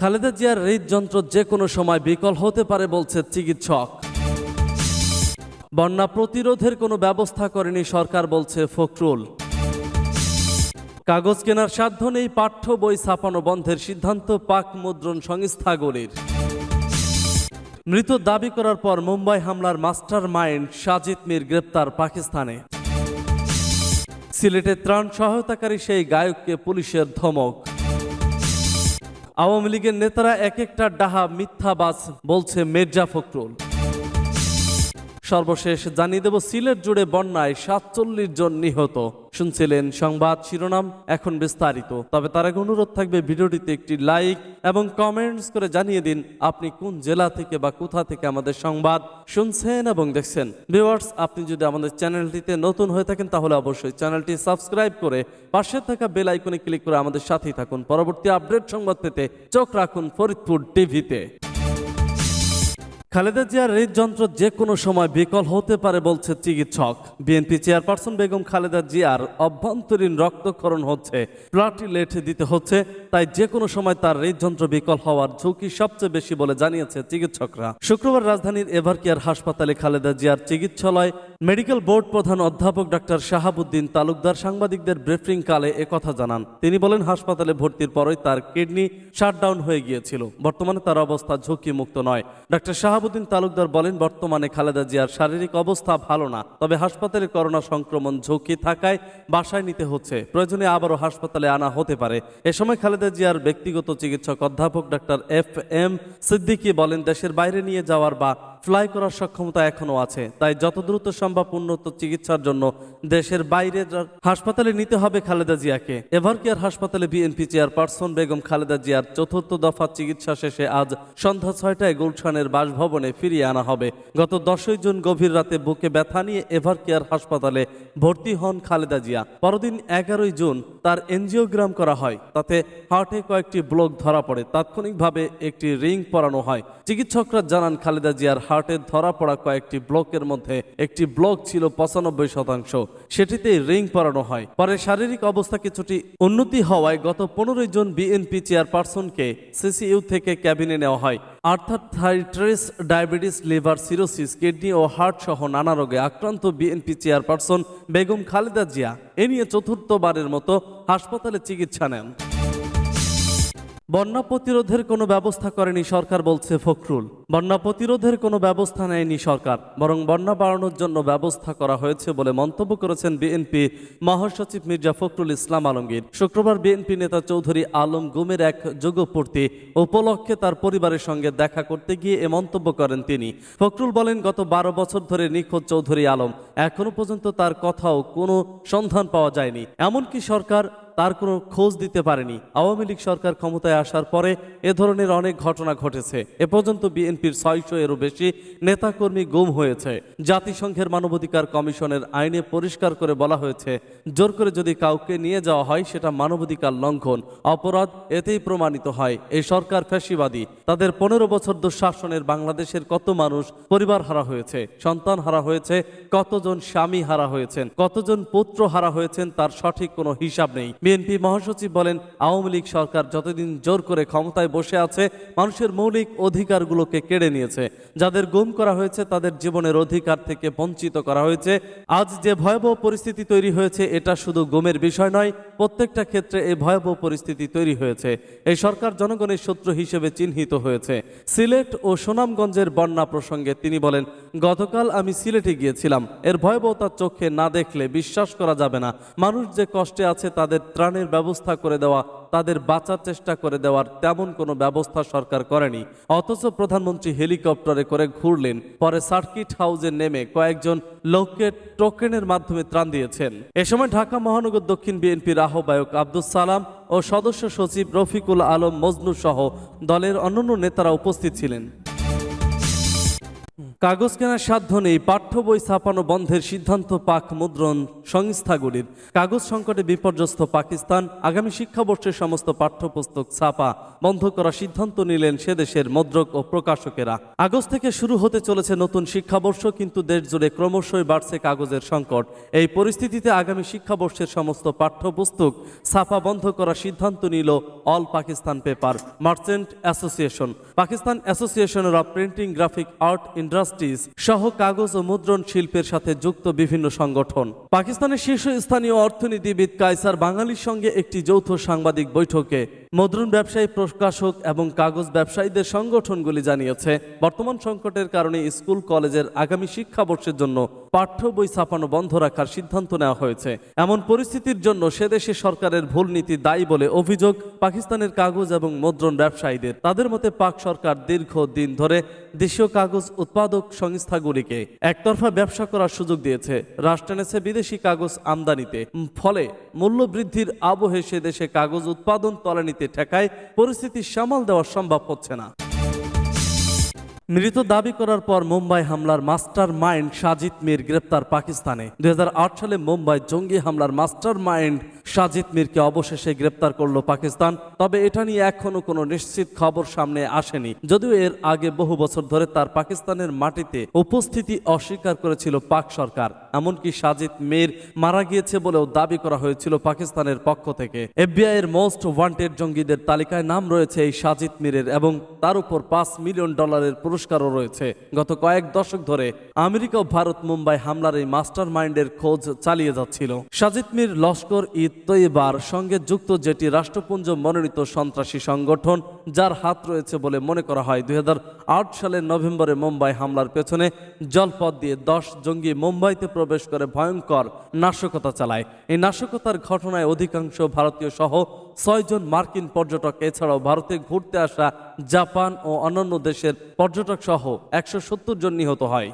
খালেদা জিয়ার হৃদযন্ত্র যে কোনো সময় বিকল হতে পারে বলছে চিকিৎসক। বন্যা প্রতিরোধের কোনো ব্যবস্থা করেনি সরকার বলছে ফখরুল। কাগজ কেনার সাধ্য নেই পাঠ্য বই ছাপানো বন্ধের সিদ্ধান্ত পাক মুদ্রণ সংস্থাগুলির। মৃত দাবি করার পর মুম্বাই হামলার মাস্টার মাইন্ড সাজিদ মির গ্রেপ্তার পাকিস্তানে। সিলেটে ত্রাণ সহায়তাকারী সেই গায়ককে পুলিশের ধমক। আওয়ামী লীগের নেতারা এক একটা ডাহা মিথ্যাবাজ বলছে মির্জা ফখরুল। সর্বশেষ জানিয়ে দেব, সিলেট জুড়ে বন্যায় সাতচল্লিশ জন নিহত। শুনছিলেন সংবাদ শিরোনাম, এখন বিস্তারিত। তবে তার আগে অনুরোধ থাকবে, ভিডিওটিতে একটি লাইক এবং কমেন্টস করে জানিয়ে দিন, আপনি কোন জেলা থেকে বা কোথা থেকে আমাদের সংবাদ শুনছেন এবং দেখছেন। ভিওয়ার্স আপনি যদি আমাদের চ্যানেলটিতে নতুন হয়ে থাকেন, তাহলে অবশ্যই চ্যানেলটি সাবস্ক্রাইব করে পাশে থাকা বেল আইকনে ক্লিক করে আমাদের সাথেই থাকুন। পরবর্তী আপডেট সংবাদ পেতে চোখ রাখুন ফরিদপুর টিভিতে। খালেদা জিয়ার হৃদযন্ত্র যে কোনো সময় বিকল হতে পারে বলছে চিকিৎসক। বিএনপি চেয়ারপারসন বেগম খালেদা জিয়ার অভ্যন্তরীণ রক্তক্ষরণ হচ্ছে প্লাটিলেট দিতে হচ্ছে, তাই যে কোনো সময় তার হৃদযন্ত্র বিকল হওয়ার ঝুঁকি সবচেয়ে বেশি বলে জানিয়েছে চিকিৎসকরা। শুক্রবার রাজধানীর এভারকেয়ার হাসপাতালে খালেদা জিয়ার চিকিৎসালয়, মেডিকেল বোর্ড প্রধান অধ্যাপক ডাক্তার শাহাবুদ্দিন তালুকদার সাংবাদিকদের ব্রিফিং কালে একথা জানান। তিনি বলেন, হাসপাতালে ভর্তির পরই তার কিডনি শাটডাউন হয়ে গিয়েছিল। বর্তমানে তার অবস্থা ঝুঁকি মুক্ত নয়। ডাক্তার শাহাবুদ্দিন তালুকদার বলেন, বর্তমানে খালেদা জিয়ার শারীরিক অবস্থা ভালো না। তবে হাসপাতালে করোনা সংক্রমণ ঝুঁকি থাকায় বাসায় নিতে হচ্ছে। প্রয়োজনে আবারও হাসপাতালে আনা হতে পারে। এ সময় খালেদা জিয়ার ব্যক্তিগত চিকিৎসক অধ্যাপক ডাক্তার এফ এম সিদ্দিকী বলেন, দেশের বাইরে নিয়ে যাওয়ার বা ফ্লাই করার সক্ষমতা এখনও আছে। তাই যত দ্রুত সম্ভব উন্নত চিকিৎসার জন্য দেশের বাইরে হাসপাতালে নিতে হবে খালেদা জিয়াকে। এভারকেয়ার হাসপাতালে বিএনপি চেয়ারপারসন বেগম খালেদা জিয়ার চতুর্থ দফা চিকিৎসা শেষে আজ সন্ধ্যা ছয়টায় গুলশানের বাসভবনে ফিরিয়ে আনা হবে। গত দশই জুন গভীর রাতে বুকে ব্যথা নিয়ে এভারকেয়ার হাসপাতালে ভর্তি হন খালেদা জিয়া। পরদিন এগারোই জুন তার এনজিওগ্রাম করা হয়। তাতে হার্টে কয়েকটি ব্লক ধরা পড়ে। তাৎক্ষণিকভাবে একটি রিং পরানো হয়। চিকিৎসকরা জানান, খালেদা জিয়ার হার্টে ধরা পড়া কয়েকটি ব্লকের মধ্যে একটি ব্লক ছিল পঁচানব্বই শতাংশ। সেটিতে রিং পরানো হয়। পরে শারীরিক অবস্থা কিছুটি উন্নতি হওয়ায় গত পনেরোই জুন বিএনপি চেয়ারপারসনকে সিসিইউ থেকে ক্যাবিনে নেওয়া হয়। Arthritis diabetes, liver cirrhosis, kidney ও হার্ট সহ নানা রোগে আক্রান্ত বিএনপি চেয়ারপারসন বেগম খালেদা জিয়া। এ নিয়ে চতুর্থবারের মতো হাসপাতালে চিকিৎসা নেন। বন্যা প্রতিরোধের কোনো ব্যবস্থা করেনি সরকার বলছে ফখরুল। বন্যা প্রতিরোধের কোনো ব্যবস্থা নেয়নি সরকার, বরং বন্যা বাড়ানোর জন্য ব্যবস্থা করা হয়েছে বলে মন্তব্য করেছেন বিএনপি মহাসচিব মির্জা ফখরুল ইসলাম আলমগীর। শুক্রবার বিএনপি নেতা চৌধুরী আলম গুমের এক যুগপূর্তি উপলক্ষে তার পরিবারের সঙ্গে দেখা করতে গিয়ে এ মন্তব্য করেন তিনি। ফখরুল বলেন, গত বারো বছর ধরে নিখোঁজ চৌধুরী আলম। এখনও পর্যন্ত তার কথাও কোনো সন্ধান পাওয়া যায়নি। এমনকি সরকার তার কোনো খোঁজ দিতে পারেনি। আওয়ামী লীগ সরকার ক্ষমতায় আসার পরে এ ধরনের অনেক ঘটনা ঘটেছে। এ পর্যন্ত বিএনপির ছয়শো এরও বেশি নেতাকর্মী গুম হয়েছে। জাতিসংঘের মানবাধিকার কমিশনের আইনে পরিষ্কার করে বলা হয়েছে, জোর করে যদি কাউকে নিয়ে যাওয়া হয়, সেটা মানবাধিকার লঙ্ঘন, অপরাধ এতেই প্রমাণিত হয়। এই সরকার ফ্যাসিবাদী। তাদের পনেরো বছর দুঃশাসনের বাংলাদেশের কত মানুষ পরিবার হারা হয়েছে, সন্তান হারা হয়েছে, কতজন স্বামী হারা হয়েছেন, কতজন পুত্র হারা হয়েছেন, তার সঠিক কোনো হিসাব নেই। বিএনপি মহাসচিব বলেন, আওয়ামী লীগ সরকার যতদিন জোর করে ক্ষমতায় বসে আছে, মানুষের মৌলিক অধিকারগুলোকে কেড়ে নিয়েছে। যাদের গুম করা হয়েছে, তাদের জীবনের অধিকার থেকে বঞ্চিত করা হয়েছে। আজ যে ভয়াবহ পরিস্থিতি তৈরি হয়েছে, এটা শুধু গুমের বিষয় নয় প্রত্যেকটা ক্ষেত্রে এই ভয়াবহ পরিস্থিতি তৈরি হয়েছে। এই সরকার জনগণের শত্রু হিসেবে চিহ্নিত হয়েছে। সিলেট ও সুনামগঞ্জের বন্যা প্রসঙ্গে তিনি বলেন, গতকাল আমি সিলেটে গিয়েছিলাম। এর ভয়াবহতার চোখে না দেখলে বিশ্বাস করা যাবে না। মানুষ যে কষ্টে আছে তাদের ত্রাণের ব্যবস্থা করে দেওয়া তাদের বাঁচার চেষ্টা করে দেওয়ার তেমন কোনো ব্যবস্থা সরকার করেনি। অথচ প্রধানমন্ত্রী হেলিকপ্টারে করে ঘুরলেন, পরে সার্কিট হাউসে নেমে কয়েকজন লোককে টোকেনের মাধ্যমে ত্রাণ দিয়েছেন। এ সময় ঢাকা মহানগর দক্ষিণ বিএনপির আহ্বায়ক আব্দুল সালাম ও সদস্য সচিব রফিকুল আলম মজনু সহ দলের অন্যান্য নেতারা উপস্থিত ছিলেন। কাগজ কেনার সাধ্য নেই, পাঠ্য বই ছাপানো বন্ধের সিদ্ধান্ত পাক মুদ্রণ সংস্থাগুলির। কাগজ সংকটে বিপর্যস্ত পাকিস্তান, আগামী শিক্ষাবর্ষের সমস্ত পাঠ্যপুস্তক ছাপা বন্ধ করার সিদ্ধান্ত নিলেন সে দেশের মুদ্রক ও প্রকাশকেরা। আগস্ট থেকে শুরু হতে চলেছে নতুন শিক্ষাবর্ষ, কিন্তু দেশ জুড়ে ক্রমশই বাড়ছে কাগজের সংকট। এই পরিস্থিতিতে আগামী শিক্ষাবর্ষের সমস্ত পাঠ্যপুস্তক ছাপা বন্ধ করার সিদ্ধান্ত নিল all Pakistan paper, merchant association. Pakistan অ্যাসোসিয়েশনের of printing, graphic, art industries সহ কাগজ ও মুদ্রণ শিল্পের সাথে যুক্ত বিভিন্ন সংগঠন। পাকিস্তানের শীর্ষস্থানীয় অর্থনীতিবিদ কায়সার বাঙালির সঙ্গে একটি যৌথ সাংবাদিক বৈঠকে মুদ্রণ ব্যবসায়ী প্রকাশক এবং কাগজ ব্যবসায়ীদের সংগঠনগুলি জানিয়েছে, বর্তমান সংকটের কারণে স্কুল, কলেজের আগামী শিক্ষাবর্ষের জন্য পাঠ্য বই ছাপানো বন্ধ রাখার সিদ্ধান্ত নেওয়া হয়েছে। এমন পরিস্থিতির জন্য সে দেশে সরকারের ভুল নীতি দায়ী বলে অভিযোগ পাকিস্তানের কাগজ এবং মুদ্রণ ব্যবসায়ীদের। তাদের মতে পাক সরকার দীর্ঘ দিন ধরে দেশীয় কাগজ উৎপাদক সংস্থাগুলিকে একতরফা ব্যবসা করার সুযোগ দিয়েছে। রাষ্ট্র এনেছে বিদেশি কাগজ আমদানিতে। ফলে মূল্য বৃদ্ধির আবহে সে দেশে কাগজ উৎপাদন তলানিতে ঠেকায়। পরিস্থিতি সামাল দেওয়া সম্ভব হচ্ছে না। মৃত দাবি করার পর মুম্বাই হামলার মাস্টার মাইন্ড সাজিদ মির গ্রেপ্তার পাকিস্তানে। দু হাজার আট সালে মুম্বাই জঙ্গি হামলার মাস্টার মাইন্ড সাজিদ মিরকে অবশেষে গ্রেপ্তার করল পাকিস্তান। তবে এটা নিয়ে এখনও কোনো নিশ্চিত খবর সামনে আসেনি। যদিও এর আগে বহু বছর ধরে তার পাকিস্তানের মাটিতে উপস্থিতি অস্বীকার করেছিল পাক সরকার। এমনকি সাজিদ মির মারা গিয়েছে বলেও দাবি করা হয়েছিল পাকিস্তানের পক্ষ থেকে। এফবিআই এর মোস্ট ওয়ান্টেড জঙ্গিদের তালিকায় নাম রয়েছে এই সাজিদ মিরের এবং তার উপর পাঁচ মিলিয়ন ডলারের পুরস্কারও রয়েছে। গত কয়েক দশক ধরে আমেরিকা ও ভারত মুম্বাই হামলার এই মাস্টার মাইন্ডের খোঁজ চালিয়ে যাচ্ছিল। সাজিদ মির লস্কর ই তৈবার সঙ্গে যুক্ত যেটি রাষ্ট্রপুঞ্জ মনোনীত সন্ত্রাসী সংগঠন যার হাত রয়েছে বলে মনে করা হয়। দুই হাজার আট সালের নভেম্বরে মুম্বাই হামলার পেছনে জলপথ দিয়ে দশ জঙ্গি মুম্বাইতে প্রবেশ করে ভয়ঙ্কর নাশকতা চালায়। এই নাশকতার ঘটনায় অধিকাংশ ভারতীয় সহ ছয়জন মার্কিন পর্যটক, এছাড়াও ভারতে ঘুরতে আসা জাপান ও অন্যান্য দেশের পর্যটক সহ একশো সত্তর জন নিহত হয়।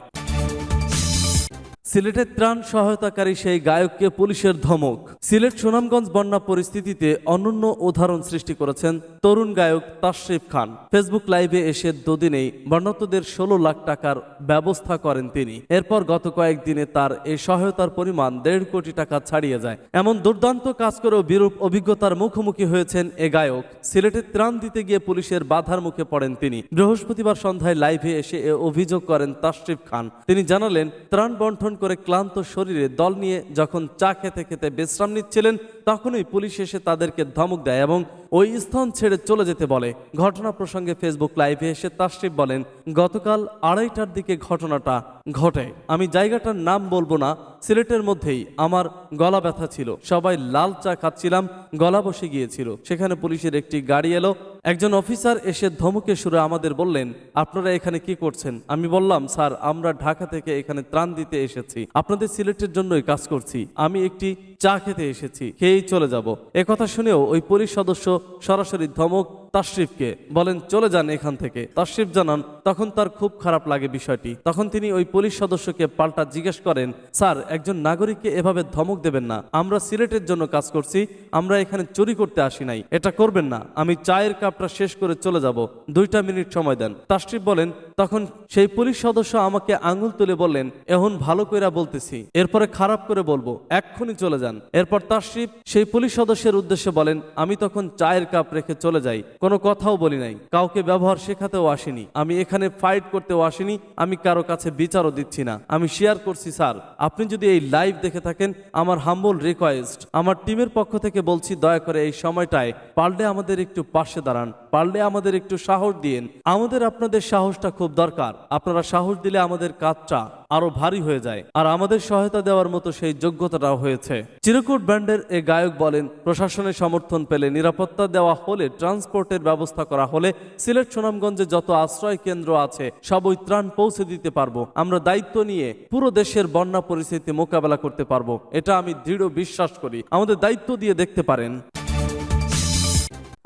সিলেটের ত্রাণ সহায়তাকারী সেই গায়ককে পুলিশের ধমক। সিলেট সুনামগঞ্জ বন্যা পরিস্থিতিতে অনন্য উদাহরণ সৃষ্টি করেছেন তরুণ গায়ক তাশরিফ খান। ফেসবুক লাইভে এসে দুদিনেই বন্যাতদের ষোলো লাখ টাকার ব্যবস্থা করেন তিনি। এরপর গত কয়েকদিনে তার এই সহায়তার পরিমাণ দেড় কোটি টাকা ছাড়িয়ে যায়। এমন দুর্দান্ত কাজ করেও বিরূপ অভিজ্ঞতার মুখোমুখি হয়েছেন এ গায়ক। সিলেটে ত্রাণ দিতে গিয়ে পুলিশের বাধার মুখে পড়েন তিনি। বৃহস্পতিবার সন্ধ্যায় লাইভে এসে এ অভিযোগ করেন তাশরিফ খান। তিনি জানালেন, ত্রাণ বন্টন করে ক্লান্ত শরীরে দল নিয়ে যখন চা খেতে খেতে বিশ্রাম নিচ্ছিলেন, তখনই পুলিশ এসে তাদেরকে ধমক দেয় এবং ওই স্থান ছেড়ে চলে যেতে বলে। ঘটনা প্রসঙ্গে ফেসবুক লাইভে এসে তাশরিফ বলেন, গতকাল আড়াইটার দিকে ঘটনাটা ঘটে। আমি জায়গাটার নাম বলব না, সিলেটের মধ্যেই। আমার গলা ব্যথা ছিল। সবাই লাল চা খাচ্ছিলাম, গলা বসে গিয়েছিল। সেখানে পুলিশের একটি গাড়ি এলো একজন অফিসার এসে ধমকে সুরে আমাদের বললেন, আপনারা এখানে কি করছেন? আমি বললাম, স্যার, আমরা ঢাকা থেকে এখানে ত্রাণ দিতে এসেছি। আপনাদের সিলেটের জন্যই কাজ করছি। আমি একটি চা খেতে এসেছি। খেয়েই চলে যাব। কথা শুনেও ওই পুলিশ সদস্য সরাসরি ধমক তাশরিফকে বলেন, চলে যান এখান থেকে। তাশরিফ জানান, তখন তার খুব খারাপ লাগে বিষয়টি। তখন তিনি ওই পুলিশ সদস্যকে পাল্টা জিজ্ঞেস করেন, স্যার, একজন নাগরিককে এভাবে ধমক দেবেন না। আমরা সিলেটের জন্য কাজ করছি। আমরা এখানে চুরি করতে আসি নাই। এটা করবেন না। আমি চায়ের কাপটা শেষ করে চলে যাব। দুইটা মিনিট সময় দেন। তাশরিফ বলেন, তখন সেই পুলিশ সদস্য আমাকে আঙুল তুলে বললেন, এখন ভালো কইরা বলতেছি। এরপরে খারাপ করে বলব। এক্ষুনি চলে যান এরপর তাশরিফ সেই পুলিশ সদস্যের উদ্দেশ্যে বলেন, আমি তখন চায়ের কাপ রেখে চলে যাই। কোনো কথাও বলি নাই। কাউকে ব্যবহার শেখাতেও আসিনি। আমি এখানে ফাইট করতেও আসিনি। আমি কারও কাছে বিচারও দিচ্ছি না। আমি শেয়ার করছি, স্যার। আপনি যদি এই লাইভ দেখে থাকেন, আমার হাম্বল রিকোয়েস্ট আমার টিমের পক্ষ থেকে বলছি, দয়া করে এই সময়টায় পারলে আমাদের একটু পাশে দাঁড়ান। পারলে আমাদের একটু সাহস দিন আমাদের আপনাদের সাহসটা খুব দরকার। আপনারা সাহস দিলে আমাদের কাজটা আরও ভারী হয়ে যায়। আর আমাদের সহায়তা দেওয়ার মতো সেই যোগ্যতাটাও হয়েছে। চিরকুট ব্যান্ডের এ গায়ক বলেন প্রশাসনের সমর্থন পেলে, নিরাপত্তা দেওয়া হলে, ট্রান্সপোর্টের ব্যবস্থা করা হলে, সিলেট সুনামগঞ্জে যত আশ্রয় কেন্দ্র আছে, সবই ত্রাণ পৌঁছে দিতে পারব। আমরা দায়িত্ব নিয়ে পুরো দেশের বন্যা পরিস্থিতি মোকাবেলা করতে পারব। এটা আমি দৃঢ় বিশ্বাস করি। আমাদের দায়িত্ব দিয়ে দেখতে পারেন।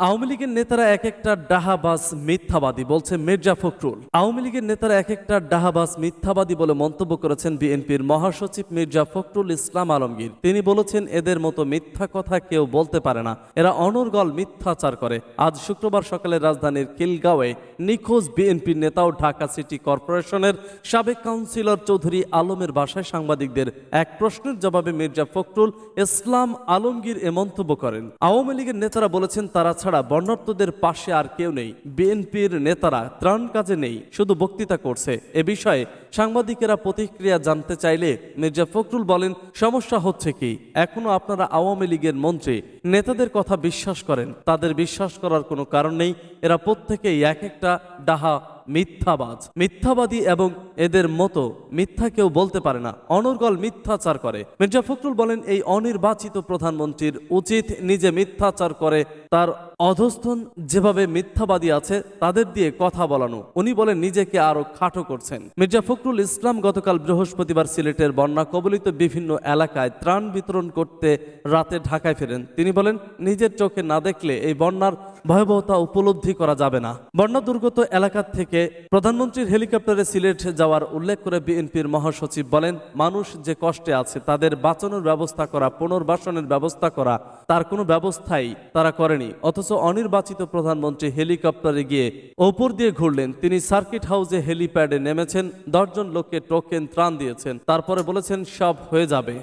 আওয়ামী লীগের নেতারা এক একটা ডাহাবাস মিথ্যাবাদী বলছে মির্জা ফখরুল। আওয়ামী লীগের নেতারা এক একটা ডাহাবাস মিথ্যাবাদী বলে মন্তব্য করেছেন বিএনপির মহাসচিব মির্জা ফখরুল ইসলাম আলমগীর। তিনি বলেছেন, এদের মতো মিথ্যা কথা কেউ বলতে পারে না। এরা অনর্গল মিথ্যাচার করে। আজ শুক্রবার সকালে রাজধানীর কিলগাঁওয়ে নিখোঁজ বিএনপির নেতা ও ঢাকা সিটি কর্পোরেশনের সাবেক কাউন্সিলর চৌধুরী আলমের বাসায় সাংবাদিকদের এক প্রশ্নের জবাবে মির্জা ফখরুল ইসলাম আলমগীর এ মন্তব্য করেন। আওয়ামী লীগের নেতারা বলেছেন, তারা ছাড়া বর্ণার্থদের পাশে আর কেউ নেই। বিএনপির নেতারা ত্রাণ কাজে নেই, শুধু বক্তৃতা করছে। এ বিষয়ে সাংবাদিকেরা প্রতিক্রিয়া জানতে চাইলে মির্জা ফখরুল বলেন, সমস্যা হচ্ছে কি? এখনও আপনারা আওয়ামী লীগের মন্ত্রী নেতাদের কথা বিশ্বাস করেন। তাদের বিশ্বাস করার কোনো কারণ নেই। এরা প্রত্যেকেই এক একটা ডাহা মিথ্যাবাজ। মিথ্যাবাদী এবং এদের মতো মিথ্যা কেউ বলতে পারে না। অনর্গল মিথ্যাচার করে। মির্জা ফখরুল বলেন, এই অনির্বাচিত প্রধানমন্ত্রীর উচিত নিজে মিথ্যাচার করে। তার অধস্থন যেভাবে মিথ্যাবাদী আছে, তাদের দিয়ে কথা বলানো। উনি বলেন, নিজেকে আরও খাটো করছেন। মির্জা ফখরুল ইসলাম গতকাল বৃহস্পতিবার সিলেটের বন্যা কবলিত বিভিন্ন এলাকায় ত্রাণ বিতরণ করতে রাতে ঢাকায় ফেরেন। তিনি বলেন, নিজের চোখে না দেখলে এই বন্যার ভয়াবহতা উপলব্ধি করা যাবে না। বন্যা দুর্গত এলাকা থেকে প্রধানমন্ত্রীর হেলিকপ্টারে সিলেট যাওয়ার উল্লেখ করে বিএনপির মহাসচিব বলেন, মানুষ যে কষ্টে আছে তাদের বাঁচানোর ব্যবস্থা করা, পুনর্বাসনের ব্যবস্থা করা, তার কোনো ব্যবস্থাই তারা করেনি। অথচ অনির্বাচিত প্রধানমন্ত্রী হেলিকপ্টারে গিয়ে ওপর দিয়ে ঘুরলেন। তিনি সার্কিট হাউসে হেলিপ্যাডে নেমেছেন, দশজন লোককে টোকেন ত্রাণ দিয়েছেন, তারপরে বলেছেন সব হয়ে যাবে।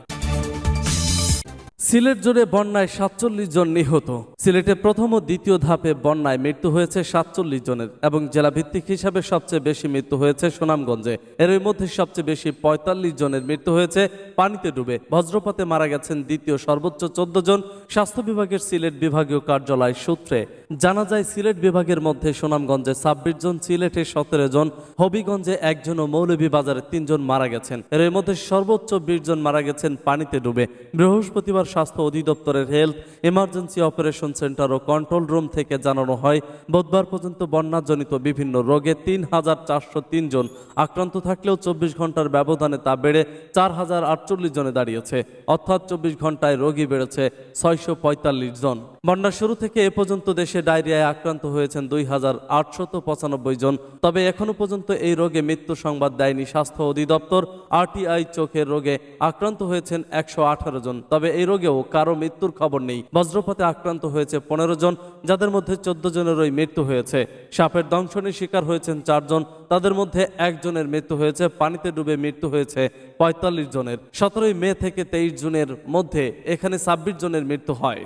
সিলেট জুড়ে বন্যায় সাতচল্লিশ জন নিহত। সিলেটে প্রথম ও দ্বিতীয় ধাপে বন্যায় মৃত্যু হয়েছে সাতচল্লিশ জনের এবং জেলা ভিত্তিক হিসাবে সবচেয়ে বেশি মৃত্যু হয়েছে সুনামগঞ্জে। এর মধ্যে সবচেয়ে বেশি পঁয়তাল্লিশ জনের মৃত্যু হয়েছে পানিতে ডুবে। বজ্রপাতে মারা গেছেন দ্বিতীয় সর্বোচ্চ চোদ্দ জন স্বাস্থ্য বিভাগের সিলেট বিভাগীয় কার্যালয় সূত্রে। জানা যায়, সিলেট বিভাগের মধ্যে সুনামগঞ্জে ছাব্বিশ জন, সিলেটে সতেরো জন, হবিগঞ্জে একজন ও মৌলভীবাজারে তিনজন মারা গেছেন। এর মধ্যে সর্বোচ্চ বিশ জন মারা গেছেন পানিতে ডুবে। বৃহস্পতিবার স্বাস্থ্য অধিদপ্তরের হেলথ এমার্জেন্সি অপারেশন সেন্টার ও কন্ট্রোল রুম থেকে জানানো হয়, বুধবার পর্যন্ত বন্যাজনিত বিভিন্ন রোগে তিন হাজার চারশো তিন জন আক্রান্ত থাকলেও চব্বিশ ঘণ্টার ব্যবধানে তা বেড়ে চার হাজার আটচল্লিশ জনে দাঁড়িয়েছে। অর্থাৎ চব্বিশ ঘন্টায় রোগী বেড়েছে ছয়শো পঁয়তাল্লিশ জন। বন্যার শুরু থেকে এ পর্যন্ত দেশে ডায়রিয়ায় আক্রান্ত হয়েছেন দুই হাজার আটশত পঁচানব্বই জন। তবে এখনও পর্যন্ত এই রোগে মৃত্যু সংবাদ দেয়নি স্বাস্থ্য অধিদপ্তর, আরটিআই চোখের রোগে আক্রান্ত হয়েছেন একশো আঠারো জন। তবে এই রোগেও কারও মৃত্যুর খবর নেই। বজ্রপাতে আক্রান্ত হয়েছে পনেরো জন, যাদের মধ্যে চোদ্দ জনেরই মৃত্যু হয়েছে। সাপের দংশনের শিকার হয়েছেন চারজন তাদের মধ্যে একজনের মৃত্যু হয়েছে, পানিতে ডুবে মৃত্যু হয়েছে পঁয়তাল্লিশ জনের। সতেরোই মে থেকে তেইশ জুনের মধ্যে এখানে ছাব্বিশ জনের মৃত্যু হয়।